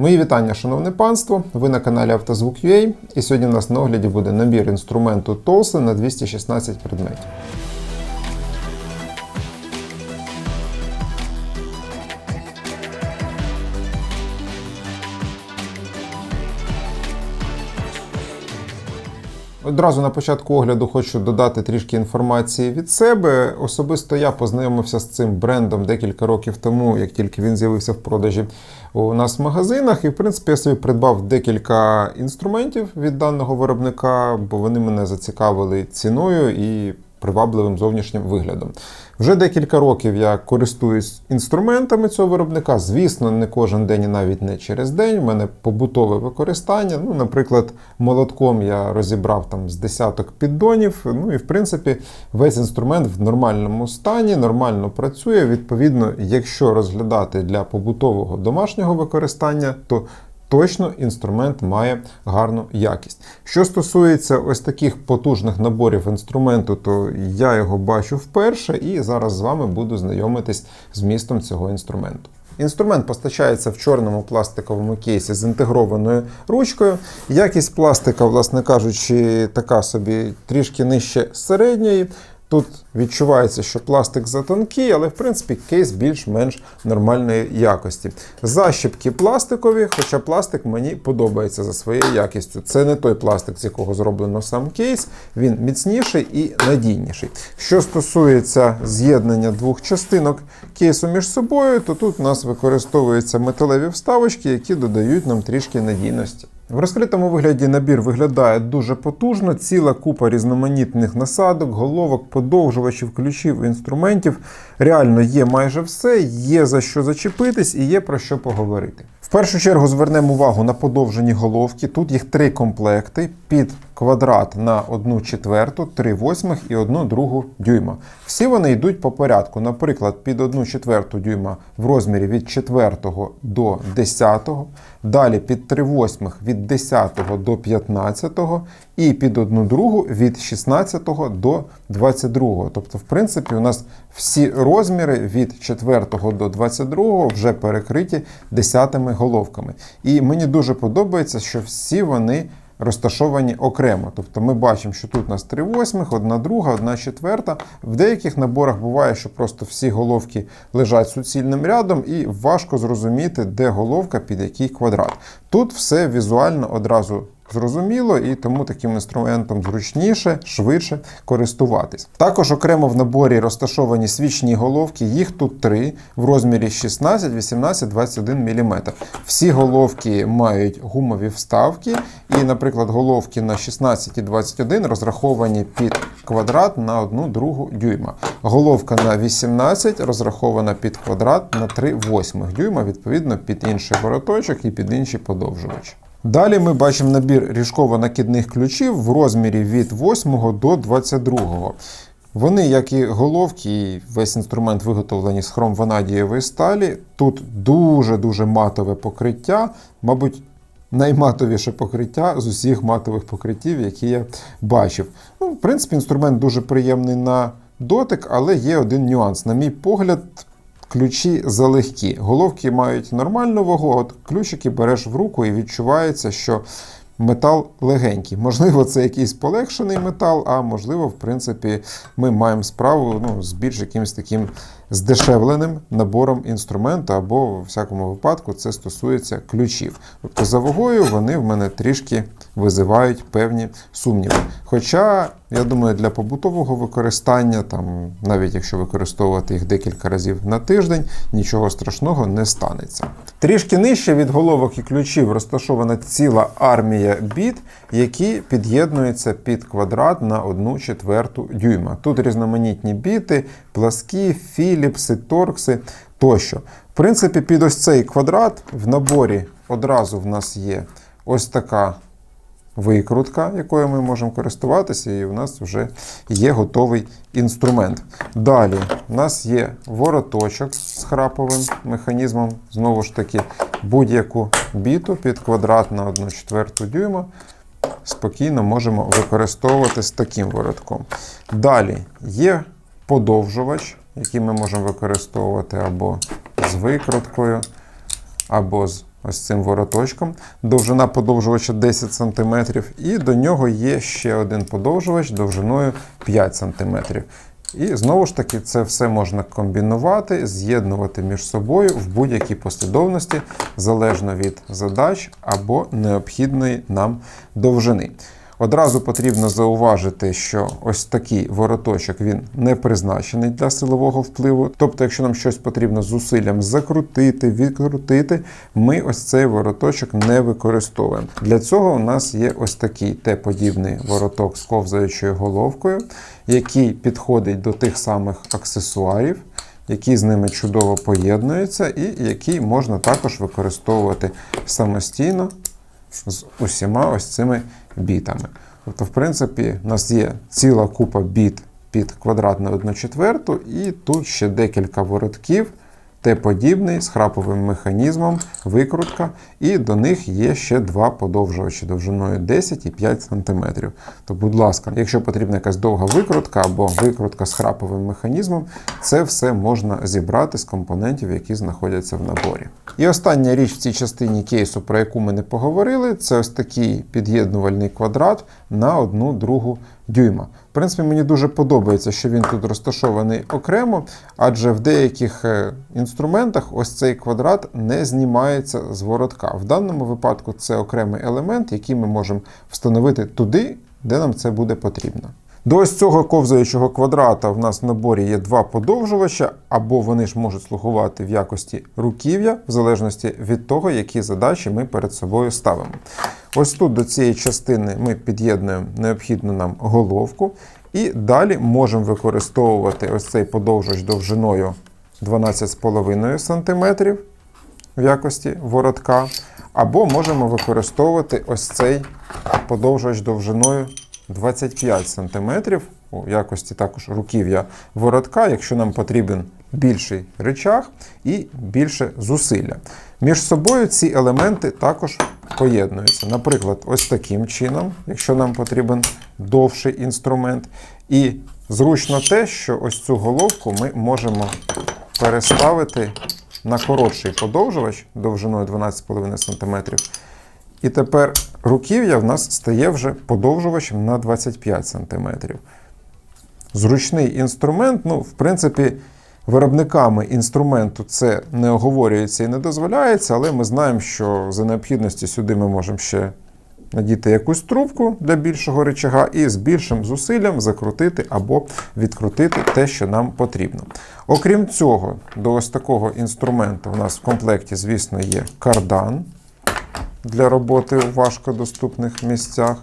Мої вітання, шановне панство. Ви на каналі Автозвук.ua і сьогодні у нас на огляді буде набір інструменту Толси на 216 предметів. Одразу на початку огляду хочу додати трішки інформації від себе. Особисто я познайомився з цим брендом декілька років тому, як тільки він з'явився в продажі у нас в магазинах. І, в принципі, я собі придбав декілька інструментів від даного виробника, бо вони мене зацікавили ціною і привабливим зовнішнім виглядом. Вже декілька років я користуюсь інструментами цього виробника. Звісно, не кожен день і навіть не через день. У мене побутове використання. Ну, наприклад, молотком я розібрав там з десяток піддонів. Ну і в принципі весь інструмент в нормальному стані, нормально працює. Відповідно, якщо розглядати для побутового домашнього використання, то Точно інструмент має гарну якість. Що стосується ось таких потужних наборів інструменту, то я його бачу вперше і зараз з вами буду знайомитись з містом цього інструменту. Інструмент постачається в чорному пластиковому кейсі з інтегрованою ручкою. Якість пластика, власне кажучи, така собі трішки нижче середньої. Тут відчувається, що пластик затонкий, але в принципі кейс більш-менш нормальної якості. Защіпки пластикові, хоча пластик мені подобається за своєю якістю. Це не той пластик, з якого зроблено сам кейс, він міцніший і надійніший. Що стосується з'єднання двох частинок кейсу між собою, то тут у нас використовуються металеві вставочки, які додають нам трішки надійності. В розкритому вигляді набір виглядає дуже потужно, ціла купа різноманітних насадок, головок, подовжувачів, ключів, інструментів. Реально є майже все, є за що зачепитись і є про що поговорити. В першу чергу звернемо увагу на подовжені головки. Тут їх три комплекти під квадрат на 1 четверту, 3 восьмих і 1 другу дюйма. Всі вони йдуть по порядку. Наприклад, під 1 четверту дюйма в розмірі від 4 до 10, далі під 3 восьмих від 10 до 15 і під 1 другу від 16 до 22. Тобто, в принципі, у нас всі розміри від 4 до 22 вже перекриті 10 головками. І мені дуже подобається, що всі вони розташовані окремо. Тобто ми бачимо, що тут у нас 3 восьмих, одна друга, одна четверта. В деяких наборах буває, що просто всі головки лежать суцільним рядом, і важко зрозуміти, де головка під який квадрат. Тут все візуально одразу. Зрозуміло, і тому таким інструментом зручніше, швидше користуватись. Також окремо в наборі розташовані свічні головки, їх тут три в розмірі 16, 18, 21 мм. Всі головки мають гумові вставки, і, наприклад, головки на 16 і 21 розраховані під квадрат на 1 другу дюйма. Головка на 18 розрахована під квадрат на 3 восьмих дюйма, відповідно під інший вороточок і під інші подовжувачі. Далі ми бачимо набір ріжково-накидних ключів в розмірі від 8 до 22. Вони, як і головки, і весь інструмент виготовлені з хромванадієвої сталі. Тут дуже-дуже матове покриття, мабуть, найматовіше покриття з усіх матових покриттів, які я бачив. Ну, В принципі, інструмент дуже приємний на дотик, але є один нюанс. На мій погляд, ключі залегкі. Головки мають нормальну вагу, а от ключики береш в руку і відчувається, що метал легенький. Можливо, це якийсь полегшений метал, а можливо, в принципі, ми маємо справу ну, з більш якимось таким здешевленим набором інструменту, або в всякому випадку це стосується ключів. Тобто за вагою вони в мене трішки визивають певні сумніви. Хоча, я думаю, для побутового використання, там, навіть якщо використовувати їх декілька разів на тиждень, нічого страшного не станеться. Трішки нижче від головок і ключів розташована ціла армія біт, які під'єднуються під квадрат на 1 четверту дюйма. Тут різноманітні біти, пласкі, філіпси, торкси тощо. В принципі, під ось цей квадрат в наборі одразу в нас є ось така викрутка, якою ми можемо користуватися, і у нас вже є готовий інструмент. Далі у нас є вороточок з храповим механізмом. Знову ж таки, будь-яку біту під квадрат на 1 четверту дюйма. Спокійно можемо використовувати з таким воротком. Далі є подовжувач, який ми можемо використовувати або з викруткою, або з ось цим вороточком. Довжина подовжувача 10 см, і до нього є ще один подовжувач довжиною 5 см. І знову ж таки, це все можна комбінувати, з'єднувати між собою в будь-якій послідовності, залежно від задач або необхідної нам довжини. Одразу потрібно зауважити, що ось такий вороточок він не призначений для силового впливу. Тобто, якщо нам щось потрібно зусиллям закрутити, відкрутити, ми ось цей вороточок не використовуємо. Для цього у нас є ось такий Т-подібний вороток з ковзаючою головкою, який підходить до тих самих аксесуарів. Який з ними чудово поєднується, і який можна також використовувати самостійно з усіма ось цими бітами. Тобто, в принципі, у нас є ціла купа біт під квадратну 1 четверту, і тут ще декілька воротків, Т-подібний з храповим механізмом, викрутка, і до них є ще два подовжувачі довжиною 10 і 5 см. То, будь ласка, якщо потрібна якась довга викрутка або викрутка з храповим механізмом, це все можна зібрати з компонентів, які знаходяться в наборі. І остання річ в цій частині кейсу, про яку ми не поговорили, це ось такий під'єднувальний квадрат на одну другу дюйма. В принципі, мені дуже подобається, що він тут розташований окремо, адже в деяких е, інструментах ось цей квадрат не знімається з воротка. В даному випадку це окремий елемент, який ми можемо встановити туди, де нам це буде потрібно. До ось цього ковзаючого квадрата в нас в наборі є два подовжувача, або вони ж можуть слугувати в якості руків'я, в залежності від того, які задачі ми перед собою ставимо. Ось тут до цієї частини ми під'єднуємо необхідну нам головку, і далі можемо використовувати ось цей подовжувач довжиною 12,5 см в якості воротка, або можемо використовувати ось цей подовжувач довжиною 25 см у якості також руків'я воротка, якщо нам потрібен більший речах і більше зусилля. Між собою ці елементи також поєднуються. Наприклад, ось таким чином, якщо нам потрібен довший інструмент. І зручно те, що ось цю головку ми можемо переставити на коротший подовжувач довжиною 12,5 см. І тепер руків'я в нас стає вже подовжувачем на 25 см. Зручний інструмент, ну, в принципі, виробниками інструменту це не оговорюється і не дозволяється, але ми знаємо, що за необхідності сюди ми можемо ще надіти якусь трубку для більшого речага і з більшим зусиллям закрутити або відкрутити те, що нам потрібно. Окрім цього, до ось такого інструменту у нас в комплекті, звісно, є кардан для роботи у важкодоступних місцях.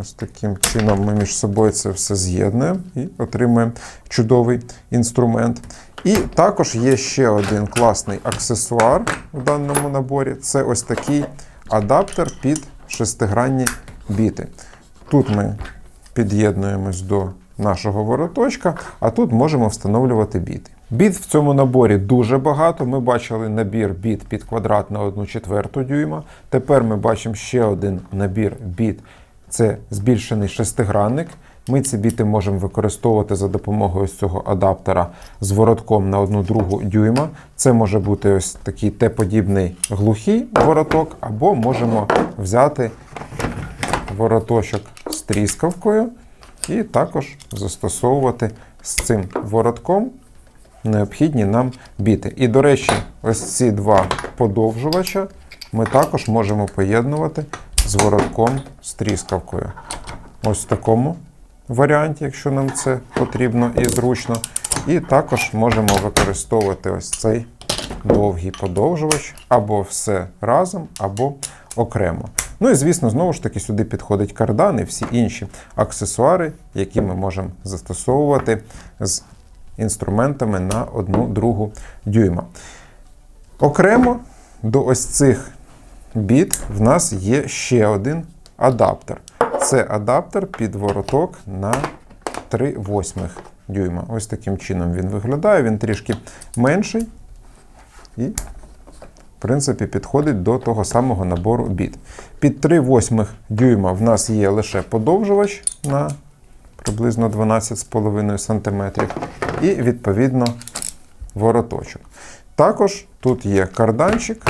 Ось таким чином ми між собою це все з'єднуємо і отримуємо чудовий інструмент. І також є ще один класний аксесуар в даному наборі це ось такий адаптер під шестигранні біти. Тут ми під'єднуємось до нашого вороточка, а тут можемо встановлювати біти. Біт в цьому наборі дуже багато. Ми бачили набір біт під квадрат на 1 четверту дюйма. Тепер ми бачимо ще один набір біт. Це збільшений шестигранник. Ми ці біти можемо використовувати за допомогою цього адаптера з воротком на 1 другу дюйма. Це може бути ось такий Т-подібний глухий вороток, або можемо взяти вороточок з тріскавкою і також застосовувати з цим воротком необхідні нам біти. І, до речі, ось ці два подовжувача ми також можемо поєднувати з воротком з тріскавкою. Ось в такому варіанті, якщо нам це потрібно і зручно. І також можемо використовувати ось цей довгий подовжувач або все разом, або окремо. Ну і звісно, знову ж таки, сюди підходить кардан і всі інші аксесуари, які ми можемо застосовувати з інструментами на одну другу дюйма. Окремо до ось цих біт в нас є ще один адаптер. Це адаптер під вороток на 3 восьмих дюйма. Ось таким чином він виглядає, він трішки менший і, в принципі, підходить до того самого набору біт. Під 3 восьмих дюйма в нас є лише подовжувач на приблизно 12,5 см. І, відповідно, вороточок. Також тут є карданчик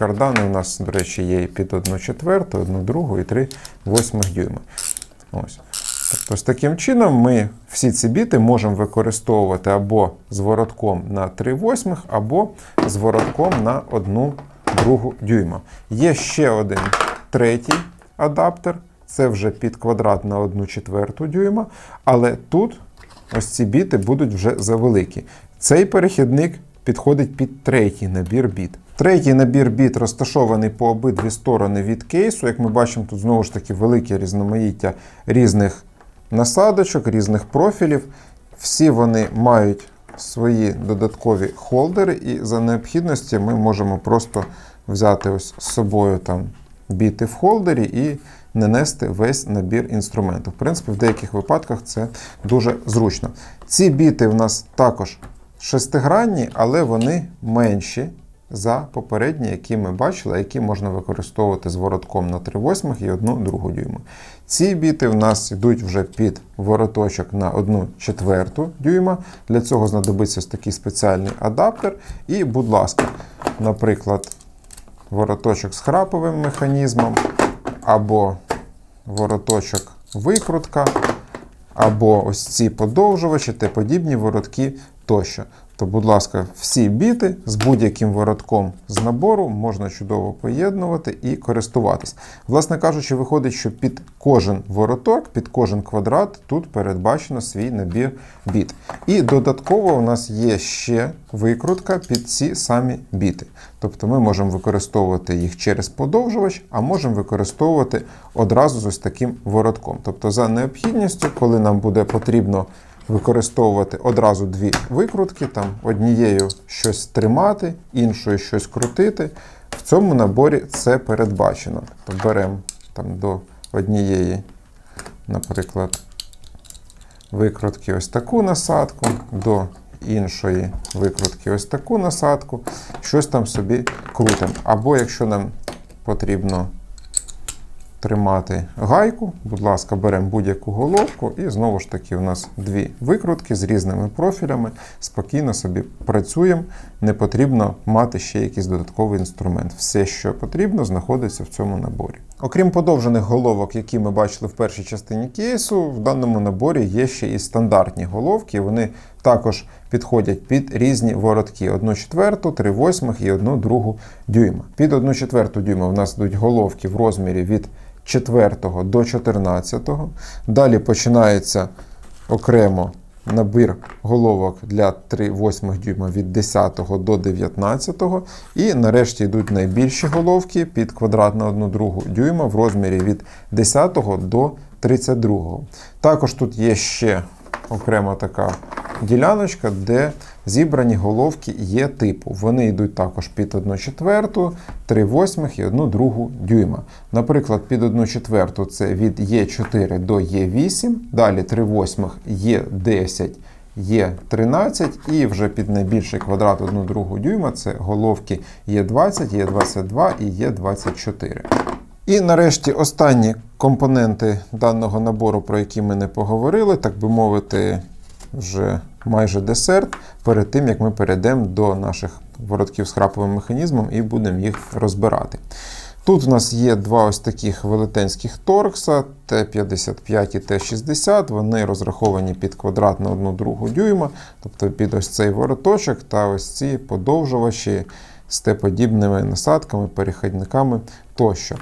Кардани у нас, до речі, є і під 1 четверту, 1 другу і 3 восьмих дюйма. Ось. Тобто, з таким чином ми всі ці біти можемо використовувати або з воротком на 3 восьмих, або з воротком на 1 другу дюйма. Є ще один третій адаптер, це вже під квадрат на 1 четверту дюйма, але тут ось ці біти будуть вже завеликі. Цей перехідник підходить під третій набір біт. Третій набір біт розташований по обидві сторони від кейсу. Як ми бачимо, тут знову ж таки велике різноманіття різних насадочок, різних профілів. Всі вони мають свої додаткові холдери, і за необхідності ми можемо просто взяти ось з собою там біти в холдері і не нести весь набір інструментів. В принципі, в деяких випадках це дуже зручно. Ці біти в нас також шестигранні, але вони менші за попередні, які ми бачили, які можна використовувати з воротком на 3 восьмих і 1 другу дюйму. Ці біти в нас йдуть вже під вороточок на 1 четверту дюйма. Для цього знадобиться такий спеціальний адаптер. І, будь ласка, наприклад, вороточок з храповим механізмом, або вороточок викрутка, або ось ці подовжувачі та подібні воротки тощо. То, будь ласка, всі біти з будь-яким воротком з набору можна чудово поєднувати і користуватись. Власне кажучи, виходить, що під кожен вороток, під кожен квадрат тут передбачено свій набір біт. І додатково у нас є ще викрутка під ці самі біти. Тобто ми можемо використовувати їх через подовжувач, а можемо використовувати одразу з ось таким воротком. Тобто, за необхідністю, коли нам буде потрібно використовувати одразу дві викрутки, там однією щось тримати, іншою щось крутити. В цьому наборі це передбачено. То беремо там до однієї, наприклад, викрутки ось таку насадку, до іншої викрутки ось таку насадку, щось там собі крутимо. Або якщо нам потрібно тримати гайку. Будь ласка, беремо будь-яку головку, і знову ж таки, у нас дві викрутки з різними профілями. Спокійно собі працюємо. Не потрібно мати ще якийсь додатковий інструмент. Все, що потрібно, знаходиться в цьому наборі. Окрім подовжених головок, які ми бачили в першій частині кейсу, в даному наборі є ще і стандартні головки. Вони також підходять під різні воротки: 1 четверту, 3 восьмих і 1 другу дюйма. Під 1 четверту дюйма в нас йдуть головки в розмірі від 4 до 14. Далі починається окремо набір головок для 3 восьмих дюйма від 10 до 19. І нарешті йдуть найбільші головки під квадрат на 1 другу дюйма в розмірі від 10 до 32. Також тут є ще окрема така діляночка, де зібрані головки є типу. Вони йдуть також під 1 четверту, 3 восьмих і 1 другу дюйма. Наприклад, під 1 четверту це від Е4 до Е8, далі 3 восьмих Е10. Є 13 і вже під найбільший квадрат 1 другу дюйма це головки Є20, Є22 і Є24. І нарешті останні компоненти даного набору, про які ми не поговорили, так би мовити, вже майже десерт, перед тим як ми перейдемо до наших воротків з храповим механізмом і будемо їх розбирати. Тут у нас є два ось таких велетенських торкса Т-55 і Т-60. Вони розраховані під квадрат на 1 другу дюйма, тобто під ось цей вороточок та ось ці подовжувачі з Т-подібними насадками, перехідниками тощо.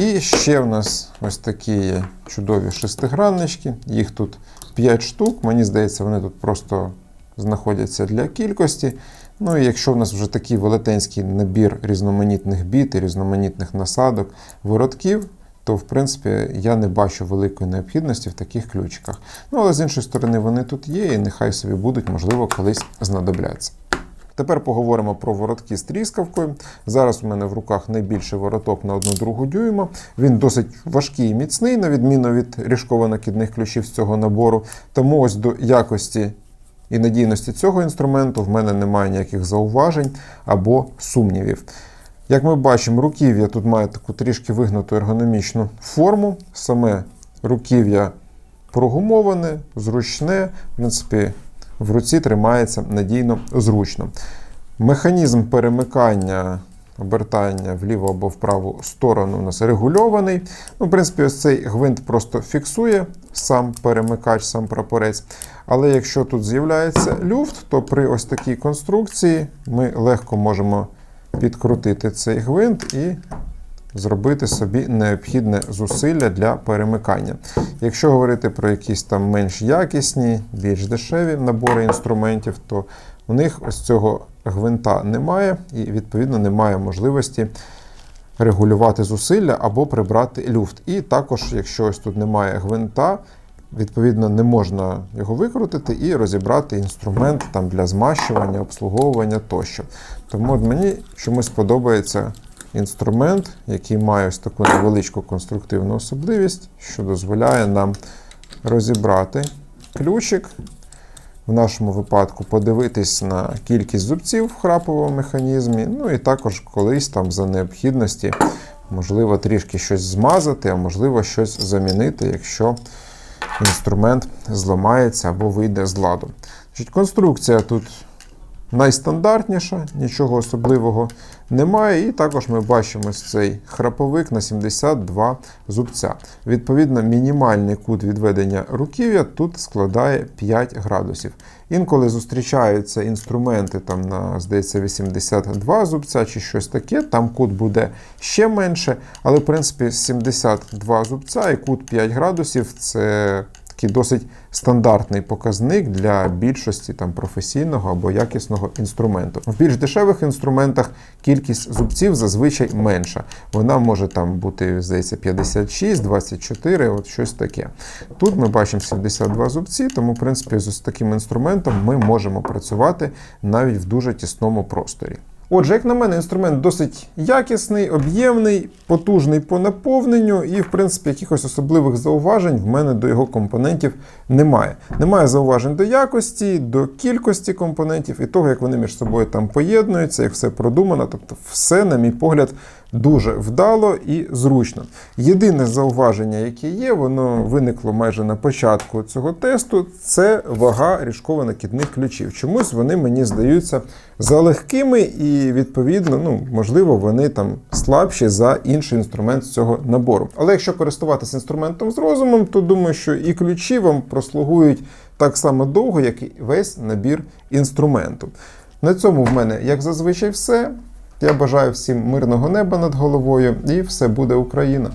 І ще в нас ось такі чудові шестиграннички. Їх тут 5 штук. Мені здається, вони тут просто знаходяться для кількості. Ну і якщо в нас вже такий велетенський набір різноманітних біт і різноманітних насадок, виродків, то в принципі я не бачу великої необхідності в таких ключиках. Ну але з іншої сторони, вони тут є, і нехай собі будуть, можливо, колись знадобляться. Тепер поговоримо про воротки з тріскавкою. Зараз у мене в руках найбільший вороток на 1 другу дюйма. Він досить важкий і міцний, на відміну від ріжково-накидних ключів з цього набору. Тому ось до якості і надійності цього інструменту в мене немає ніяких зауважень або сумнівів. Як ми бачимо, руків'я тут має таку трішки вигнуту ергономічну форму. Саме руків'я прогумоване, зручне, в принципі, в руці тримається надійно зручно. Механізм перемикання обертання вліву або в праву сторону у нас регульований. Ну, в принципі, ось цей гвинт просто фіксує сам перемикач, сам прапорець. Але якщо тут з'являється люфт, то при ось такій конструкції ми легко можемо підкрутити цей гвинт і зробити собі необхідне зусилля для перемикання. Якщо говорити про якісь там менш якісні, більш дешеві набори інструментів, то у них ось цього гвинта немає, і відповідно немає можливості регулювати зусилля або прибрати люфт. І також, якщо ось тут немає гвинта, відповідно не можна його викрутити і розібрати інструмент там для змащування, обслуговування тощо. Тому мені чомусь подобається інструмент, який має ось таку невеличку конструктивну особливість, що дозволяє нам розібрати ключик. В нашому випадку подивитись на кількість зубців в храповому механізмі, ну і також колись там за необхідності, можливо, трішки щось змазати, а можливо, щось замінити, якщо інструмент зламається або вийде з ладу. Конструкція тут найстандартніша, нічого особливого немає. І також ми бачимо цей храповик на 72 зубця. Відповідно, мінімальний кут відведення руків'я тут складає 5 градусів. Інколи зустрічаються інструменти там на, здається, 82 зубця чи щось таке, там кут буде ще менше, але в принципі 72 зубця і кут 5 градусів це такий досить стандартний показник для більшості там, професійного або якісного інструменту. В більш дешевих інструментах кількість зубців зазвичай менша. Вона може там бути, здається, 56, 24, от щось таке. Тут ми бачимо 72 зубці, тому, в принципі, з таким інструментом ми можемо працювати навіть в дуже тісному просторі. Отже, як на мене, інструмент досить якісний, об'ємний, потужний по наповненню, і, в принципі, якихось особливих зауважень в мене до його компонентів немає. Немає зауважень до якості, до кількості компонентів і того, як вони між собою там поєднуються, як все продумано. Тобто, все, на мій погляд, дуже вдало і зручно. Єдине зауваження, яке є, воно виникло майже на початку цього тесту, це вага ріжково-накидних ключів. Чомусь вони мені здаються залегкими і, відповідно, ну, можливо, вони там слабші за інший інструмент з цього набору. Але якщо користуватися інструментом з розумом, то думаю, що і ключі вам прослугують так само довго, як і весь набір інструменту. На цьому в мене, як зазвичай, все. Я бажаю всім мирного неба над головою, і все буде Україна.